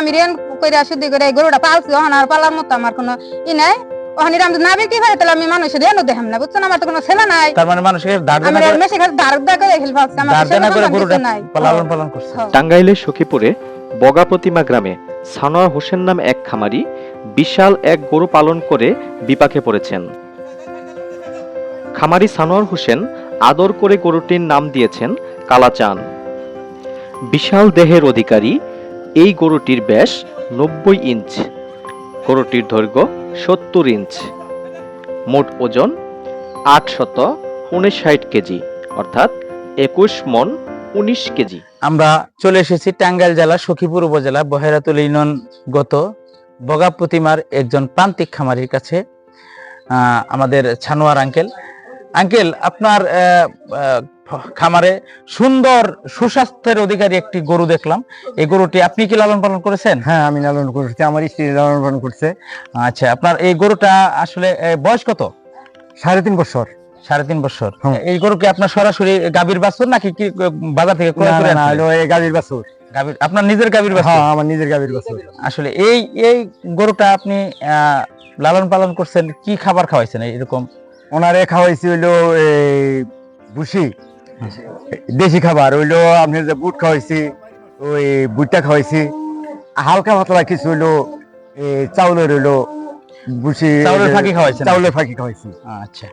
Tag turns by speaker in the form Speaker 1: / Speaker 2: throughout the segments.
Speaker 1: আমি রেন কইরা শুদ্ধি করে গরুটা পালছি ওখান আর পালার মতো আমার কোনো ই নাই। ওখানে আমি না বিক্রি করে তাহলে আমি মানুষের রেনও দেখাম না বুঝছেন আমার তো কোনো ছেলে নাই।
Speaker 2: তার মানে মানুষের
Speaker 1: আমি মেশে খালি দাঁড় দা করে খেলে আমার
Speaker 2: করে গরুটা
Speaker 1: নাই।
Speaker 2: লালন পালন করছে।
Speaker 3: টাঙ্গাইলের সখীপুরে বগাপ্রতিমা গ্রামে সানোয়ার হোসেন নাম এক খামারি বিশাল এক গরু পালন করে বিপাকে পড়েছেন। খামারি সানোয়ার হোসেন আদর করে গরুটির নাম দিয়েছেন কালাচান বিশাল দেহের অধিকারী এই গরুটির ব্যাস নব্বই ইঞ্চ। গরুটির দৈর্ঘ্য সত্তর ইঞ্চ। মোট ওজন আটশত উনষাট কেজি, অর্থাৎ একুশ মন উনিশ কেজি।
Speaker 2: আমরা চলে এসেছি টাঙ্গাইল জেলা সখীপুর উপজেলা বহেরাতুল ইউনিয়ন গত বগা প্রতিমার একজন প্রান্তিক খামারির কাছে আমাদের ছানোয়ার আঙ্কেল। আঙ্কেল, আপনার খামারে সুন্দর সুস্বাস্থ্যের অধিকারী একটি গরু দেখলাম। এই গরুটি আপনি কি লালন পালন করেছেন?
Speaker 4: হ্যাঁ আমি লালন করছি। আমার স্ত্রী লালন পালন করছে।
Speaker 2: আচ্ছা আপনার এই গরুটা আসলে বয়স কত?
Speaker 4: সাড়ে তিন বছর।
Speaker 2: সাড়ে তিন বছর। এই গরু কি আপনার সরাসরি গাভীর বাছুর নাকি কি বাজার থেকে ক্রয়
Speaker 4: না,
Speaker 2: করে?
Speaker 4: হলো গাভীর বাছুর।
Speaker 2: গাভীর আপনার নিজের গাভীর বাছুর?
Speaker 4: হ্যাঁ আমার নিজের গাভীর বাছুর।
Speaker 2: আসলে এই এই গরুটা আপনি আহ, লালন পালন করছেন কি খাবার খাওয়াইছেন এরকম?
Speaker 4: ওনারে খাওয়াইছি হইল এই ভুসি। দেশি খাবার হইল আপনি যে বুট খাওয়াইছি ওই বুটটা খাওয়াইছি। হালকা পাতলা কিছু হইল চাউলের হইল ভুসি
Speaker 2: চাউলের ফাঁকি খাওয়াইছেন?
Speaker 4: চাউলের ফাঁকি খাওয়াইছি।
Speaker 2: আচ্ছা।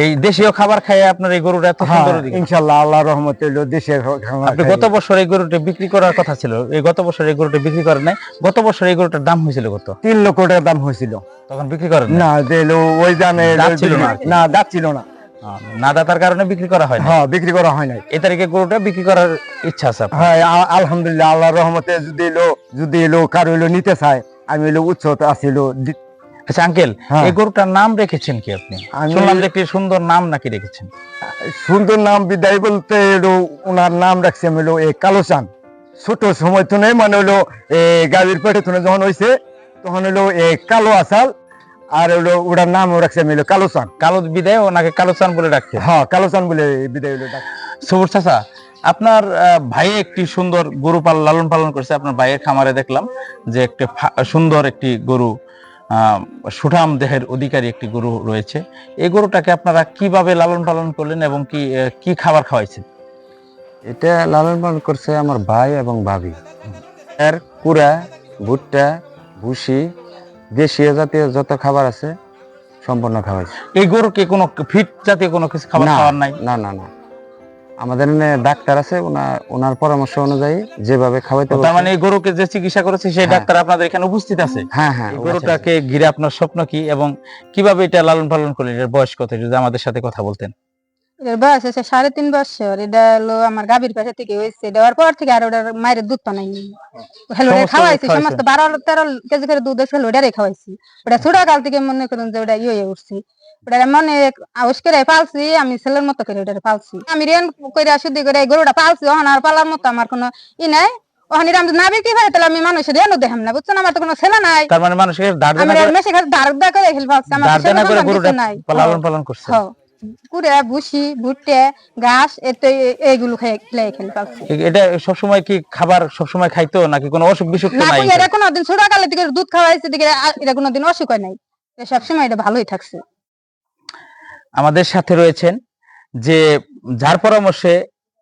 Speaker 2: এই দেশীয় খাবার খাইয়ে আপনার এই গরুটা এত
Speaker 4: হ্যাঁ
Speaker 2: সুন্দর অধিকারী।
Speaker 4: ইনশাল্লাহ আল্লাহ রহমতে হইল দেশের খাবার
Speaker 2: আপনি গত বছর এই গরুটা বিক্রি করার কথা ছিল এই গত বছর এই গরুটা বিক্রি করেন নাই গত বছর এই গরুটার দাম হয়েছিল কত?
Speaker 4: তিন লক্ষ টাকার দাম হয়েছিল।
Speaker 2: তখন বিক্রি করেন
Speaker 4: না যে ওই দামে
Speaker 2: না
Speaker 4: না দাঁত ছিল না।
Speaker 2: না দাতার কারণে বিক্রি করা হয়
Speaker 4: হ্যাঁ বিক্রি করা হয় নাই।
Speaker 2: এই তারিখে গরুটা বিক্রি করার ইচ্ছা আছে
Speaker 4: হ্যাঁ আলহামদুলিল্লাহ আল্লাহর রহমতে যদি এলো যদি এলো কারও এলো নিতে চায় আমি এলো আসিল
Speaker 2: আচ্ছা আঙ্কেল
Speaker 4: হ্যাঁ।
Speaker 2: এই গরুটার নাম রেখেছেন কি আপনি? শুনলাম যে একটি সুন্দর নাম নাকি রেখেছেন।
Speaker 4: সুন্দর নাম বিদায় বলতে এলো ওনার নাম রাখছে আমি এই কালোচান। ছোট সময় তো নেই মানে হলো গাভীর পেটে তুলে যখন হয়েছে তখন হলো এই কালো আসাল আর হলো ওটার নাম রাখছে আমি কালোচান
Speaker 2: কালো বিদায় ওনাকে কালো চান বলে ডাকছে।
Speaker 4: হ্যাঁ কালোচান বলে বিদায় হলো ডাক।
Speaker 2: সবুজ চাচা আপনার ভাই একটি সুন্দর গরু পাল লালন পালন করছে। আপনার ভাইয়ের খামারে দেখলাম যে একটি সুন্দর একটি গরু সুঠাম দেহের অধিকারী একটি গরু রয়েছে। এই গরুটাকে আপনারা কীভাবে লালন পালন করলেন এবং কি কি খাবার খাওয়াইছেন?
Speaker 5: এটা লালন পালন করছে আমার ভাই এবং ভাবি। এর কুড়া ভুট্টা ভুসি দেশীয় জাতীয় যত খাবার আছে সম্পূর্ণ খাওয়াইছে।
Speaker 2: এই গরুকে কোনো ফিট জাতীয় কোনো কিছু খাবার খাওয়ার নাই?
Speaker 5: না না না। আমাদের ডাক্তার আছে ওনার ওনার পরামর্শ অনুযায়ী যেভাবে খাওয়াইতে
Speaker 2: তার মানে এই গরুকে যে চিকিৎসা করেছে সেই
Speaker 5: হ্যাঁ।
Speaker 2: ডাক্তার আপনাদের এখানে উপস্থিত আছে?
Speaker 5: হ্যাঁ হ্যাঁ
Speaker 2: গরুটাকে ঘিরে আপনার স্বপ্ন কি? এবং কীভাবে এটা লালন পালন করলেন? এর বয়স কত? যদি আমাদের সাথে কথা বলতেন।
Speaker 1: বয়স হচ্ছে সাড়ে তিন বছর। এটা হলো আমার গাভীর পাশে থেকে হয়েছে। দেওয়ার পর থেকে আর ওটার মায়ের দুধ হলো
Speaker 2: সমস্ত
Speaker 1: খাওয়াইছি সমস্ত বারো তেরো কেজি করে দুধ ওটারে খাওয়াইছি। ওটা ছোট কাল থেকে মনে করুন যে ওটা ইয়ে উঠছি। ওটা মনে আউস করে পালছি আমি ছেলের মতো করে ওটা পালছি। আমি রেন করে শুদ্ধি করে গরুটা পালছি ওখানে আর পালার মতো আমার কোনো ই নাই। ওখানে আমি না বিক্রি করে তাহলে আমি মানুষের রেনও দেখাম না বুঝছেন? আমার তো কোনো ছেলে নাই।
Speaker 2: তার মানে মানুষের দাঁড়
Speaker 1: দাঁড় করে আমার কিছু নাই।
Speaker 2: পালন করছে।
Speaker 1: হ্যাঁ। কুড়ে ভুসি ভুট্টে ঘাস এতে এইগুলো খেয়ে খেলে পাচ্ছি
Speaker 2: এটা সবসময় কি খাবার সবসময় খাইতো নাকি কোনো অসুখ বিসুখ নাই
Speaker 1: এটা কোনোদিন ছোট কালে থেকে দুধ খাওয়াইছে আ- এটা কোনোদিন অসুখ হয় নাই। সবসময় এটা ভালোই থাকছে।
Speaker 2: আমাদের সাথে রয়েছেন যে যার পরামর্শে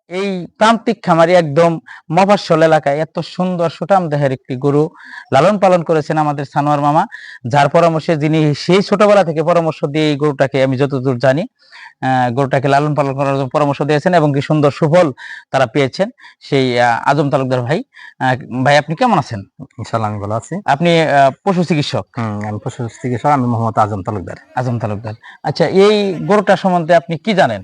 Speaker 2: এই প্রান্তিক খামারি একদম মফাসল এলাকায় এত সুন্দর সুটাম দেহের একটি গরু লালন পালন করেছেন আমাদের সানোয়ার মামা যার পরামর্শে যিনি সেই ছোটবেলা থেকে পরামর্শ দিয়ে এই গরুটাকে আমি যতদূর জানি গরুটাকে লালন পালন করার জন্য পরামর্শ দিয়েছেন এবং কি সুন্দর সুফল তারা পেয়েছেন। সেই আজম তালুকদার ভাই আহ, ভাই আপনি কেমন আছেন?
Speaker 5: ইনশাল্লাহ আমি ভালো আছি।
Speaker 2: আপনি পশু চিকিৎসক?
Speaker 5: আমি পশু চিকিৎসক আমি মোহাম্মদ আজম তালুকদার।
Speaker 2: আজম তালুকদার। আচ্ছা এই গরুটা সম্বন্ধে আপনি কি জানেন?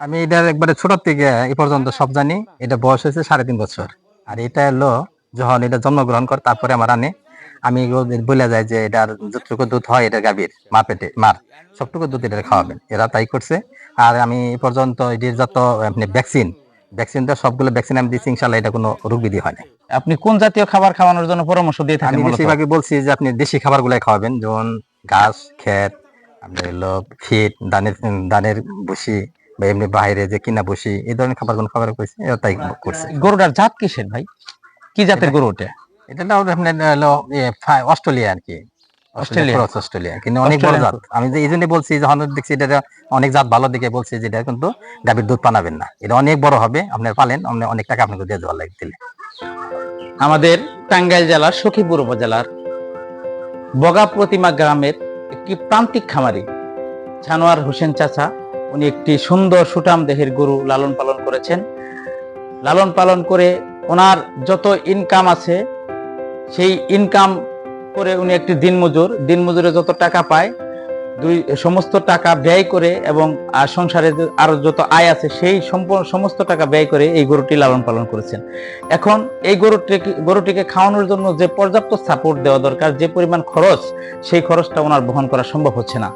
Speaker 5: আমি এটার একবারে ছোট থেকে এ পর্যন্ত সব জানি। এটা বয়স হয়েছে সাড়ে তিন বছর। আর এটা হলো যখন এটা জন্মগ্রহণ করে তারপরে আমার আনে আমি বলে যায় যে এটার যতটুকু দুধ হয় এটা গাভীর মা পেটে মার সবটুকু দুধ এটা খাওয়াবেন। এরা তাই করছে। আর আমি এ পর্যন্ত এটির যত আপনি ভ্যাকসিন ভ্যাকসিন তো সবগুলো ভ্যাকসিন আমি দিচ্ছি ইনশাল্লাহ এটা কোনো রোগ বিধি হয় না
Speaker 2: আপনি কোন জাতীয় খাবার খাওয়ানোর জন্য পরামর্শ দিয়ে থাকেন
Speaker 5: আমি বেশিরভাগই বলছি যে আপনি দেশি খাবার গুলাই খাওয়াবেন যেমন ঘাস খেত আপনার হলো ফিট দানের ধানের বসি বা এমনি বাইরে যে কিনা বসি এই ধরনের খাবার কোন খাবার করছে তাই করছে।
Speaker 2: গরুটার জাত কিসের ভাই? কি জাতের গরু ওটা?
Speaker 5: এটা না আপনার অস্ট্রেলিয়া আর কি
Speaker 2: অস্ট্রেলিয়া?
Speaker 5: অস্ট্রেলিয়া কিন্তু অনেক বড় জাত। আমি যে এই জন্য বলছি যখন দেখছি এটা অনেক জাত ভালো দিকে বলছি যে এটা কিন্তু গাভীর দুধ পানাবেন না। এটা অনেক বড় হবে আপনার পালেন আপনি অনেক টাকা আপনাকে দিয়ে দেওয়া লাগে দিলে।
Speaker 2: আমাদের টাঙ্গাইল জেলার সখীপুর উপজেলার বগা প্রতিমা গ্রামের একটি প্রান্তিক খামারি ছানোয়ার হোসেন চাচা উনি একটি সুন্দর সুটাম দেহের গরু লালন পালন করেছেন। লালন পালন করে ওনার যত ইনকাম আছে, সেই ইনকাম করে উনি একটি দিনমজুর। দিনমজুরে যত টাকা পায়, দুই, সমস্ত টাকা ব্যয় করে এবং সংসারে যে আরও যত আয় আছে, সেই সম্পূর্ণ সমস্ত টাকা ব্যয় করে এই গরুটি লালন পালন করেছেন। এখন এই গরুটিকে গরুটিকে খাওয়ানোর জন্য যে পর্যাপ্ত সাপোর্ট দেওয়া দরকার, যে পরিমাণ খরচ, সেই খরচটা ওনার বহন করা সম্ভব হচ্ছে না।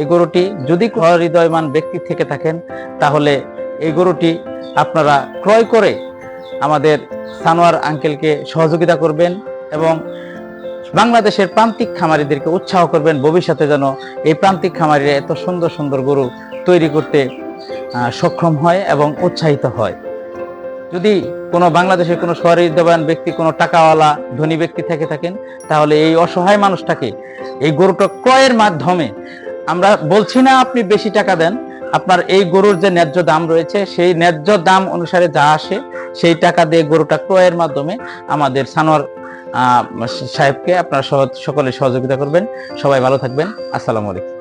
Speaker 2: এই গরুটি যদি হৃদয়মান ব্যক্তি থেকে থাকেন, তাহলে এই গরুটি আপনারা ক্রয় করে আমাদের সানোয়ার আঙ্কেলকে সহযোগিতা করবেন এবং বাংলাদেশের প্রান্তিক খামারিদেরকে উৎসাহ করবেন ভবিষ্যতে যেন এই প্রান্তিক খামারিরা এত সুন্দর সুন্দর গরু তৈরি করতে সক্ষম হয় এবং উৎসাহিত হয়। যদি কোনো বাংলাদেশের কোনো সহৃদয়বান ব্যক্তি, কোনো টাকাওয়ালা, ধনী ব্যক্তি থেকে থাকেন, তাহলে এই অসহায় মানুষটাকে এই গরুটা ক্রয়ের মাধ্যমে আমরা বলছি না আপনি বেশি টাকা দেন, আপনার এই গরুর যে ন্যায্য দাম রয়েছে, সেই ন্যায্য দাম অনুসারে যা আসে, সেই টাকা দিয়ে গরুটা ক্রয়ের মাধ্যমে আমাদের সানোয়ার সাহেবকে আপনার সহ- সকলে সহযোগিতা করবেন। সবাই ভালো থাকবেন। আসসালামু আলাইকুম।